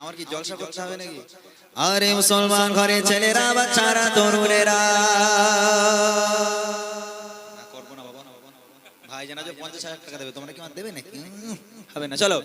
আমার কি জলসা করতে হবে নাকি? আরে মুসলমান ঘরে ছেলেরা বাচ্চারা তরুণেরা। বাবা। ভাই জানা যে পঞ্চাশ হাজার টাকা দেবে তোমরা কি আমার দেবে নাকি উম, হবে না চলো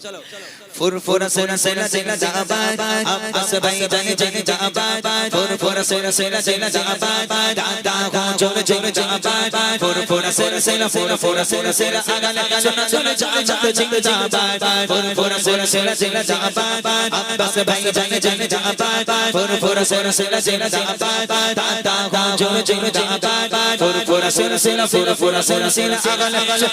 ফুরফুরা সেনা সেনা সেনা জাহাবাদ আব্বাস ভাই জানে জানে জাহাবাদ ফুরফুরা সেনা সেনা সেনা জাহাবাদ দাদা গো জোরে জোরে জাহাবাদ ফুরফুরা সেনা সেনা ফুরফুরা সেনা সেনা আগালে সোনা সোনা জাহাবাদ জিঙ্গ জাহাবাদ ফুরফুরা সেনা সেনা সেনা জাহাবাদ আব্বাস ভাই জানে জানে জাহাবাদ ফুরফুরা সেনা সেনা সেনা জাহাবাদ দাদা গো জোরে জোরে জাহাবাদ ফুরফুরা সেনা সেনা ফুরফুরা সেনা সেনা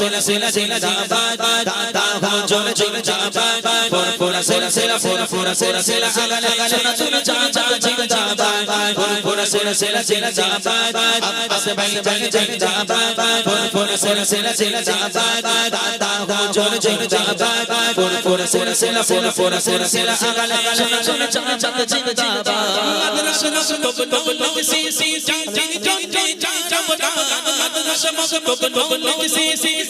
sela sela sela jaba da da ho jola jola jaba fora fora sela sela fora fora sela sela agala agala tuna jaba jaba jaba fora fora sela sela sela jaba abbas bhai jang jang jaba fora fora sela sela sela jaba da da ho jola jola jaba fora fora sela sela fora fora sela sela agala agala tuna jaba jaba jaba madrasa tob tob tob si si jang jang jang jang jaba madrasa tob tob tob si si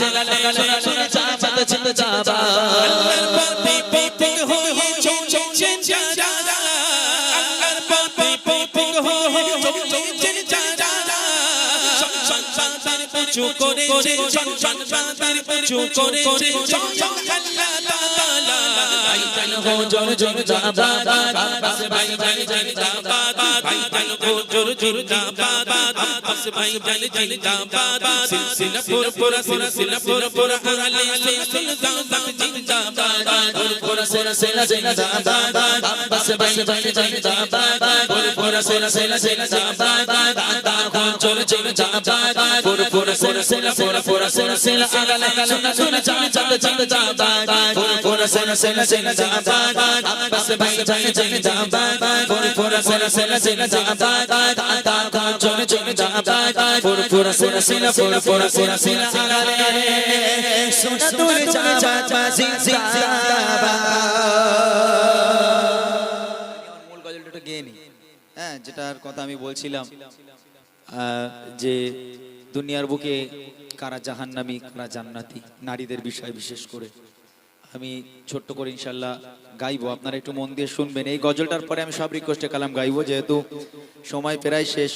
আগালে সোনা সোনা জাহাবাদ জিঙ্গ জাহাবাদ পিছু করেছে সন্তানের পিছু করেছে ভাই জান গো জোর জোর জাবাদ বাস ভাই জান জান জাবাদ ভাই জান গো জোর জোর জাবাদ বাস ভাই জান জান জাবাদ সিলসিলা পুর পুর সিলসিলা পুর পুর আলে সিলসিলা জাবাদ জিন্দাবাদ পুর পুর সিলসিলা সিলা জাবাদ বাস ভাই জান জান জাবাদ পুর পুর সিলসিলা সিলা জাবাদ দাদা গো জোর জোর জাবাদ পুর পুর সিলসিলা পুর পুর সিলসিলা আলে সোনা সোনা জান জান জান জাবাদ পুর পুর সিলসিলা সিলা হ্যাঁ যেটার কথা আমি বলছিলাম যে দুনিয়ার বুকে কারা জাহান্নামী, কারা জান্নাতি, নারীদের বিষয় বিশেষ করে। আমি ছোট্ট করে ইনশাল্লাহ গাইবো। আপনারা একটু মন দিয়ে শুনবেন। এই গজলটার পরে আমি সব রিকোয়েস্টে কালাম গাইবো, যেহেতু সময় প্রায় শেষ।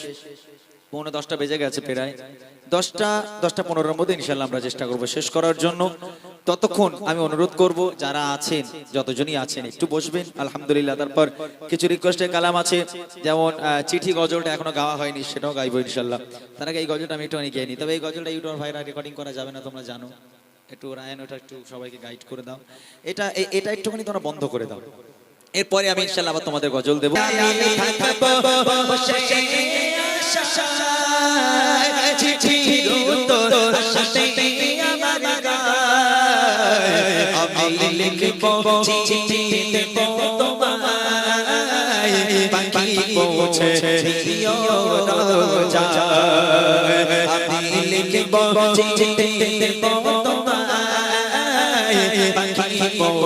পৌনে দশটা বেজে গেছে প্রায়। দশটা দশটা পনেরোর মধ্যে ইনশাল্লাহ আমরা চেষ্টা করব শেষ করার জন্য। ততক্ষণ আমি অনুরোধ করব, যারা আছেন, যতজনই আছেন, একটু বসবেন। আলহামদুলিল্লাহ, তারপর কিছু রিকোয়েস্টের কালাম আছে। যেমন চিঠি গজলটা এখনও গাওয়া হয়নি, সেটাও গাইবো ইনশাল্লাহ তার আগে এই গজলটা আমি একটু অনেক গাইনি তবে এই গজলটা ইউটিউব ভাইরা রেকর্ডিং করা যাবে না, তোমরা জানো। একটু রায়ন, ওটা একটু সবাইকে গাইড করে দাও। এটা এটা একটুখানি তোমরা বন্ধ করে দাও। এরপরে আমি ইনশাল্লাহ আবার তোমাদের গজল দেবো। আমি লিখব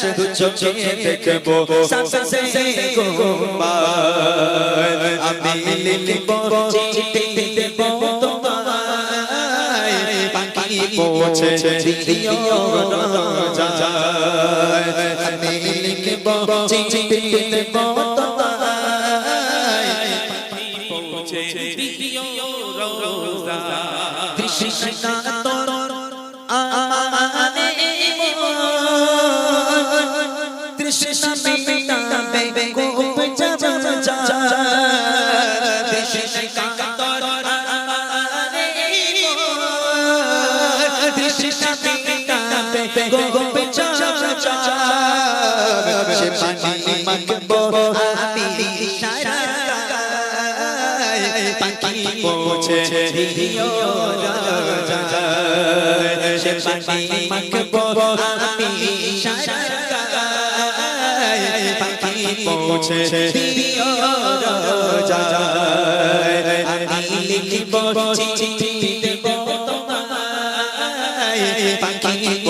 শুধু চোখে দেখব আমি লিখব চিঠি দেবো পাখি পৌঁছে দিও রাজায় আমি লিখব চিঠি দেবো সে পানি মাগবো আমি সারা পাখি পৌঁছে সে পাখি মাখবো আমি পাখি পৌঁছে আমি লিখিব পাখি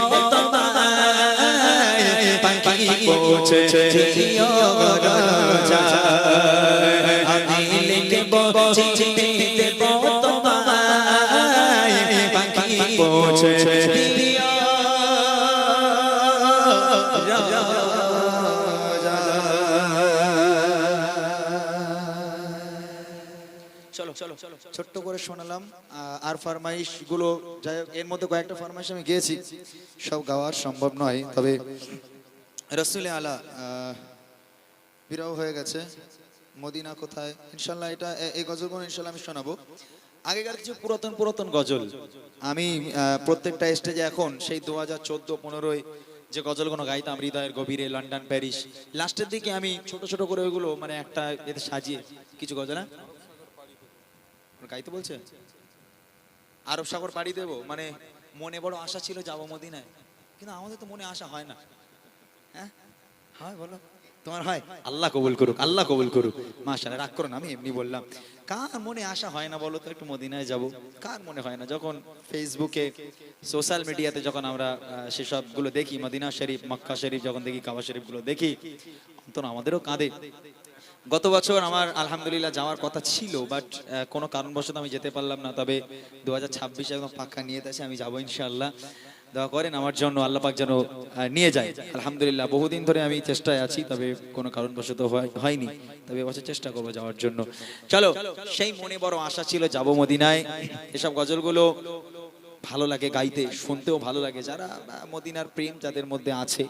পৌঁছে দিও আমি লিখব চিঠি দেব তোমায় পাখি পৌঁছে চলো চলো। ছোট্ট করে শোনালাম আর ফরমাইশগুলো যাই হোক, এর মধ্যে কয়েকটা ফরমাইশ আমি গিয়েছি। সব গাওয়ার সম্ভব নয় তবে রসুল আলা বিরহ হয়ে গেছে। মদিনা কোথায়? ইনশাল্লাহ এটা এই গজলগুলো ইনশাল্লাহ আমি শোনাবো। আগেকার কিছু পুরাতন পুরাতন গজল। আমি প্রত্যেকটা স্টেজে এখন সেই দু হাজার চোদ্দ, পনেরোয় যে গজলগুলো গাইতাম, হৃদয়ের গভীরে, লন্ডন, প্যারিস, লাস্টের দিকে আমি ছোট ছোট করে ওইগুলো মানে একটা এতে সাজিয়ে, কিছু গজল হ্যাঁ? ওর গাইতে বলছে? আরব সাগর পাড়ি দেবো মানে মনে বড় আশা ছিল যাব মদিনায়। কিন্তু আমাদের তো মনে আশা হয় না। হ্যাঁ হয় বলো। তোমার হয়? আল্লাহ কবুল করুক, আল্লাহ কবুল করুক। রাগ করো না, আমি এমনি বললাম। কার মনে আশা হয় না বলো তো, একটু মদিনায় যাব? কার মনে হয় না? যখন ফেসবুকে সোশ্যাল মিডিয়াতে যখন আমরা দেখি, মদিনা শরীফ, মক্কা শরীফ, যখন দেখি, কাবা শরীফগুলো দেখি অন্তত আমাদেরও কাঁদে। গত বছর আমার, আলহামদুলিল্লাহ, যাওয়ার কথা ছিল বাট কোনো কারণবশত আমি যেতে পারলাম না। তবে দু হাজার ছাব্বিশ একদম পাক্কা নিয়ে আমি যাব ইনশাআল্লাহ। দোয়া করেন, আমার জন্য আল্লাপাক যেন নিয়ে যায়। আলহামদুলিল্লাহ, বহুদিন ধরে আমি চেষ্টায় আছি, তবে কোনো কারণবশত হয়নি। তবে এবছর চেষ্টা করব যাওয়ার জন্য। চলো, সেই মনে বড় আশা ছিল, যাব মদিনায়। এসব গজলগুলো ভালো লাগে গাইতে, শুনতেও ভালো লাগে। যারা মদিনার প্রেম যাদের মধ্যে আছে,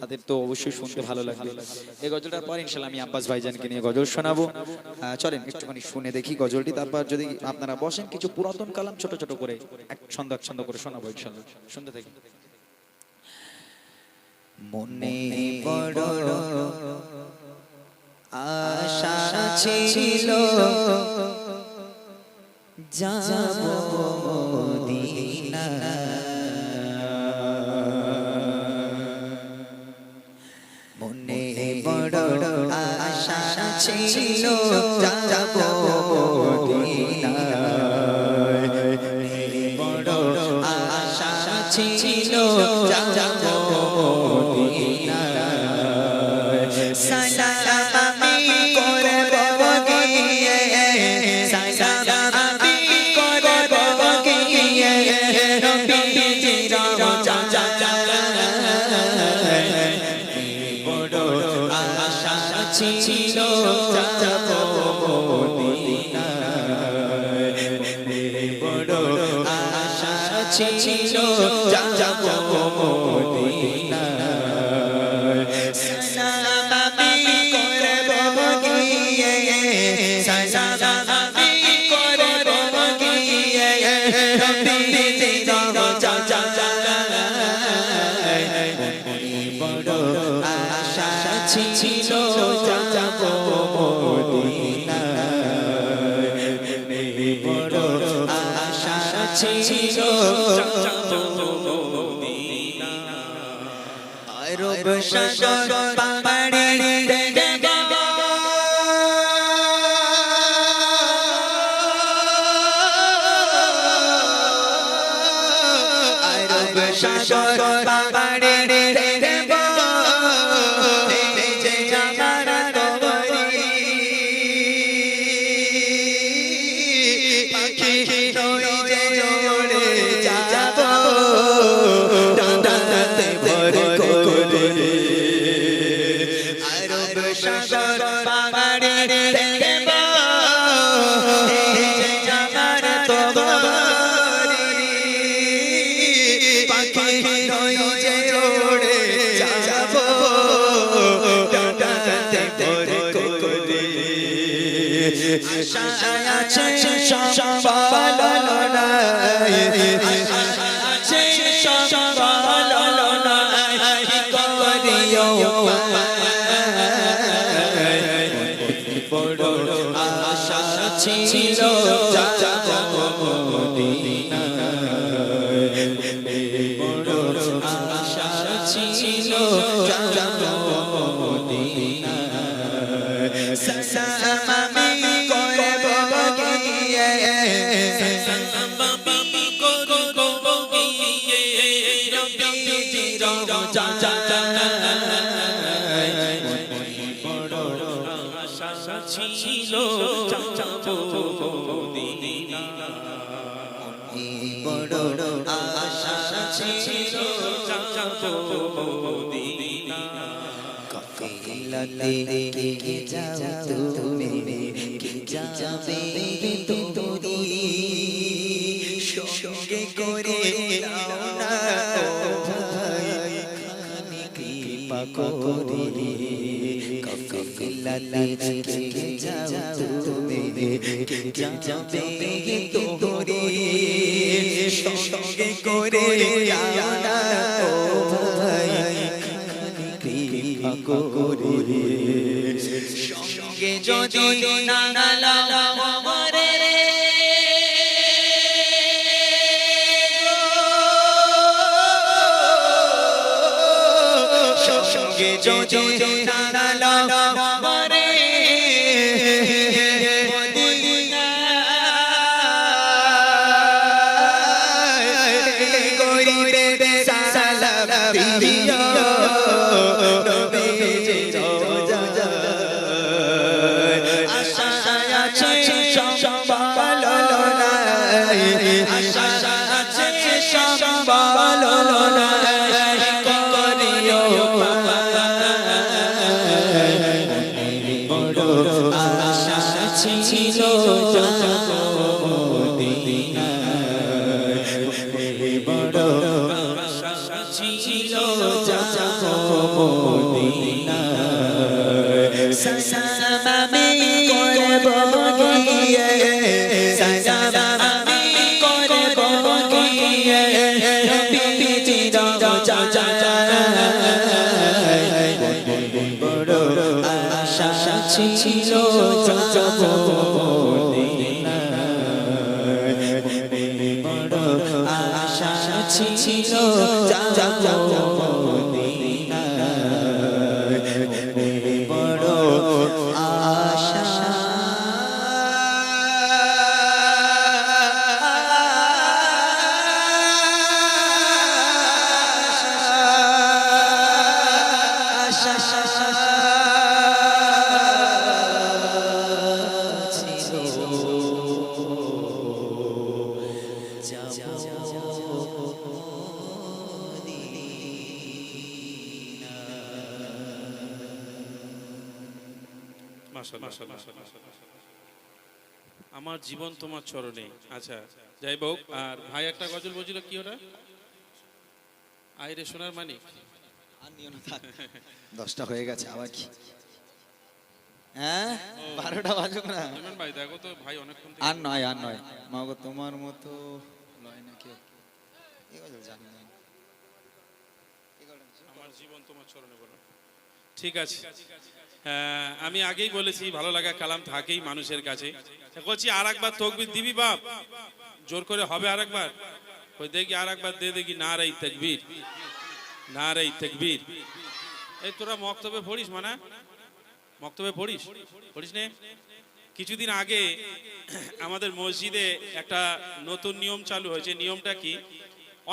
তাদের তো অবশ্যই শুনতে ভালো লাগবে এই গজলটার পর ইনশাল্লাহ আমি আব্বাস ভাইজানকে নিয়ে গজল শোনাবো। চলেন, একটুখানি শুনে দেখি গজলটি। তারপর যদি আপনারা বসেন, কিছু পুরাতন কালাম ছোট ছোট করে, এক ছন্দ এক ছন্দ করে শোনাবো ইনশাল্লাহ শুনতে থাকি। মনে বড় আশা ছিল যাব মদিনা। মনে বড় আশা ছিল আরব সাগর আশায় আছে কফিলাতে কে যাও তুমি কে যাবে তুমি। সঙ্গে করে নাও না ভাই খানি কৃপা করে কফিলাতে কে যাও তুমি। যাবে তুমি সঙ্গে করে না ও ভাই। কৃপা করে। সঙ্গে যদি না মরে সঙ্গে যদি Día গিয়ে আমার জীবন তোমার চরণে। আচ্ছা যাই হোক আর ভাই একটা গজল বলছিল কি ওটা? আইরে সোনার মানিক। দশটা হয়ে গেছে আবার কি? হ্যাঁ? বারোটা বাজুক না। ভাই দেখো তো ভাই অনেকক্ষণ আর নয় আর নয়। মাগো তোমার মতো জানি না। আমার জীবন তোমার চরণে বলো। ঠিক আছে। আমি আগেই বলেছি, ভালো লাগা কালাম থাকেই মানুষের কাছে। বলছি আর একবার তকবির দিবি বাপ? জোর করে হবে আর একবার ওই দেখি আর একবার দে দেখি, না রে তকবীর। না রে তকবীর। এই তোরা মক্তবে পড়িস মানা? মক্তবে পড়িস? পড়িস নে। কিছুদিন আগে আমাদের মসজিদে একটা নতুন নিয়ম চালু হয়েছে। নিয়মটা কি?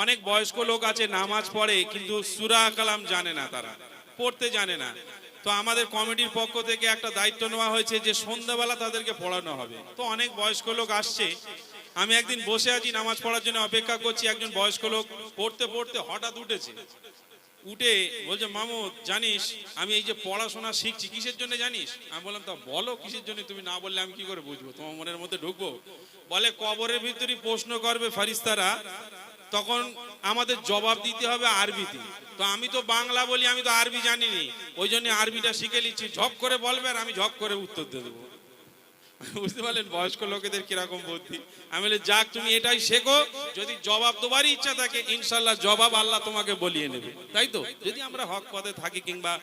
অনেক বয়স্ক লোক আছে, নামাজ পড়ে, কিন্তু সুরা কালাম জানে না তারা। পড়তে জানে না। তো আমাদের কমিটির পক্ষ থেকে একটা দায়িত্ব নেওয়া হয়েছে যে সন্ধ্যাবেলা তাদেরকে পড়ানো হবে। তো অনেক বয়স্ক লোক আসছে। আমি একদিন বসে আছি, নামাজ পড়ার জন্য অপেক্ষা করছি। একজন বয়স্ক লোক পড়তে পড়তে হঠাৎ উঠেছে। উঠে বলছে মামুদ জানিস, আমি এই যে পড়াশোনা শিখছি, কিসের জন্য জানিস? আমি বললাম, তা বলো, কিসের জন্য? তুমি না বললে আমি কি করে বুঝব? তোমার মনের মধ্যে ঢুকবো? বলে, কবরের ভিতরে প্রশ্ন করবে ফারিস্তারা তখন আমাদের জবাব দিতে হবে আরবিতে। তো আমি তো বাংলা বলি, আমি তো আরবি জানিনি। ওই জন্য আরবিটা শিখে নিচ্ছি। ঝপ করে বলবে আর আমি ঝপ করে উত্তর দিয়ে দেবো। বুঝতে পারলেন? বয়স্ক লোকেদের কীরকম বুদ্ধি? আমি বলি, যাক, তুমি এটাই শেখো। যদি জবাব দেওয়ারই ইচ্ছা থাকে ইনশাল্লাহ জবাব আল্লাহ তোমাকে বলিয়ে নেবে। তাই তো? যদি আমরা হক পথে থাকি কিংবা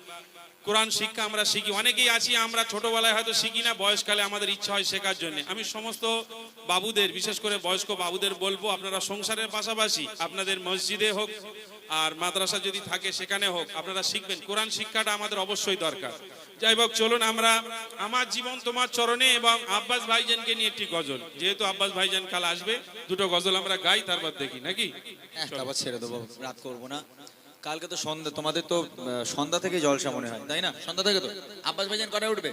কোরআন শিক্ষা আমরা শিখি, অনেকেই আছি, আমরা ছোটবেলায় হয়তো শিখি না, বয়সকালে আমাদের ইচ্ছা হয় শেখার জন্য। আমি সমস্ত বাবুদের, বিশেষ করে বয়স্ক বাবুদের বলব, আপনারা সংসারের পাশাপাশি, আপনাদের মসজিদে হোক আর মাদ্রাসা যদি থাকে, সেখানে হোক, আপনারা শিখবেন। কোরআন শিক্ষাটা আমাদের অবশ্যই দরকার। যাই হোক চলুন আমরা আমার জীবন তোমার চরণে এবং আব্বাস ভাইজানকে নিয়ে একটি গজল। যেহেতু আব্বাস ভাইজান কাল আসবে দুটো গজল আমরা গাই তারপর দেখি নাকি? তারপর আবার ছেড়ে দেবো রাত করব না। কালকে তো সন্ধ্যা তোমাদের তো সন্ধ্যা থেকে জলসা মনে হয় তাই না? সন্ধ্যা থেকে তো? আব্বাস ভাইজান কটায় উঠবে?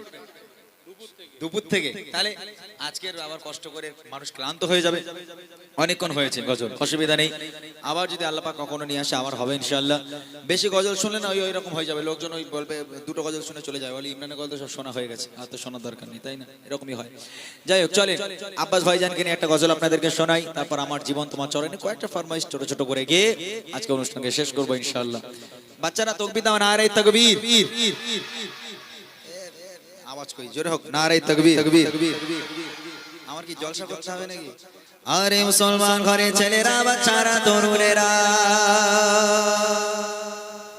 দুপুর থেকে। তাহলে আজকের আবার কষ্ট করে মানুষ ক্লান্ত হয়ে যাবে। অনেকক্ষণ হয়েছে গজল অসুবিধা নেই। আবার যদি আল্লাপা কখনো নিয়ে আসে আবার হবে ইনশাল্লাহ বেশি গজল শুনলে না ওই ওই রকম হয়ে যাবে। লোকজন ওই বলবে দুটো গজল শুনে চলে যায়। বলে ইমরানের গজল সব শোনা হয়ে গেছে। আর তো শোনার দরকার নেই। তাই না? এরকমই হয়। যাই হোক চলে আব্বাস ভাইজানকে নিয়ে একটা গজল আপনাদেরকে শোনাই। তারপর আমার জীবন তোমার চরণে কয়েকটা ফরমাইশ ছোট ছোট করে গিয়ে আজকে অনুষ্ঠানকে শেষ করব ইনশাল্লাহ বাচ্চারা তকবির দাও না আরে তকবীর। আওয়াজ কই জোরে হোক। নারে তাকবীর। তাকবীর। আমার কি জলসা করতে হবে নাকি? আরে মুসলমান ঘরে ছেলেরা বাচ্চারা তরুণেরা।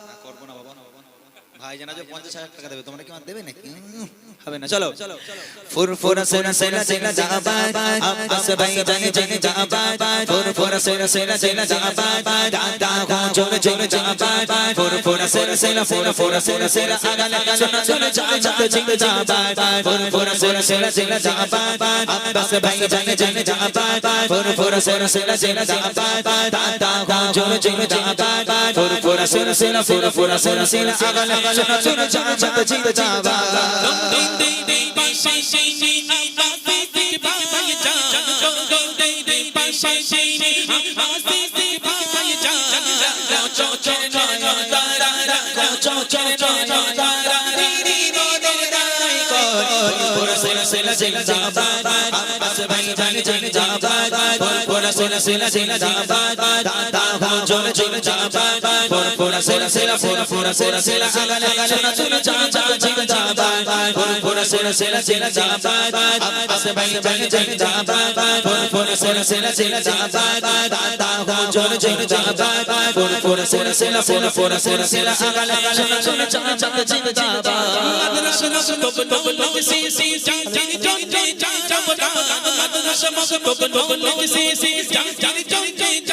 না, করব না বাবা, ভাই জানা যে পঞ্চাশ হাজার টাকা দেবে তোমরা কি আমার দেবে নাকি? হবে না চলো ফুরফুরা সেনা সেনা সেনা জাহাবাদ আব্বাস ভাই জানে জানে জাহাবাদ ফুরফুরা সেনা সেনা সেনা জাহাবাদ দাদা গো জোরে জোরে জাহাবাদ ফুরফুরা সেনা সেনা ফুরফুরা সেনা সেনা আগালে শোনা শোনা চলে চলে চলে জাহাবাদ ফুরফুরা সেনা সেনা সেনা জাহাবাদ আব্বাস ভাই জানে জানে জাহাবাদ ফুরফুরা সেনা সেনা সেনা জাহাবাদ দাদা গো জোরে জোরে জাহাবাদ ফুরফুরা সেনা সেনা ফুরফুরা সেনা সেনা চলে জাহাবাদ পুরা সেনা সেনা সেনা ভাই জানে জানে জাহাবাদ পুরা সেনা সেনা সেনা জাহাবাদ দাদা হো জোরে জোরে জাহাবাদ পুরা সেনা সেনা পুরা পুরা সেনা সেনা পুরা সেনা সেনা সেনা জাহাবাদ আব্বাস ভাই জানে জানে জাহাবাদ পুরা সেনা সেনা সেনা জাহাবাদ দাদা হো জোরে জোরে জাহাবাদ পুরা সেনা সেনা পুরা পুরা সেনা সেনা আগালে শোনা শোনা জান জান জিন জাহাবাদ পুরা সেনা সেনা সেনা জাহাবাদ আব্বাস ভাই ভাই জানে জাহাবাদ পুরা পুরা সেনা সেনা সেনা জাহাবাদ দাদা হো জোরে জোরে জাহাবাদ পুরা পুরা সেনা সেনা পুরা পুরা সেনা সেনা আগালে শোনা শোনা জান জান জিন জাহাবাদ পুরা পুরা সেনা সেনা সেনা জাহাবাদ আব্বাস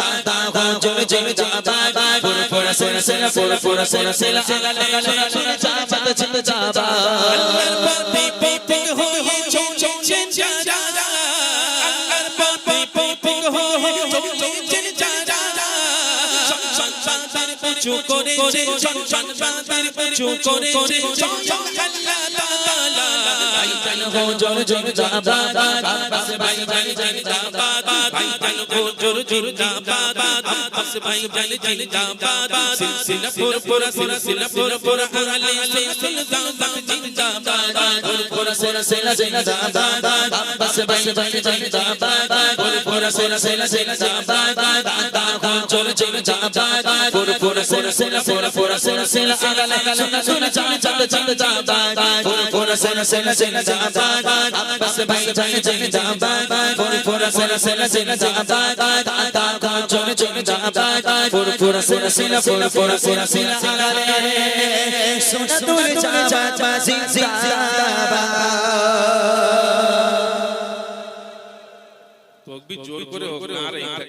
পুরা সেনা সেনা পুরা পুরা সেনা সেনা আগালে শোনা শোনা জান জান জিন জাহাবাদ করে সন্তানের পিছু করে আল্লাহ ভাইজান হুজুর জিন্দাবাদ আব্বাস ভাইজান জিন্দাবাদ ভাইজান হুজুর জিন্দাবাদ আব্বাস ভাইজান জিন্দাবাদ সিলসিলা পুর পুরা সিলসিলা পুর পুরা আলে সিলসিলা জিন্দাবাদ জিন্দাবাদ পুর পুরা সিলসিলা জিন্দাবাদ আব্বাস ভাইজান জিন্দাবাদ পুর পুরা সিলসিলা জিন্দাবাদ দাদা হুজুর জিন্দাবাদ পুর পুরা সিলসিলা পুর পুরা সিলসিলা আলে সুনা সুনা फोरा सेना सेना सेना जाबाद बस भाई जाने जाने जाबाद फोरा फोरा सेना सेना सेना जाबाद ता ता चोने चोने जाबाद फोरा रे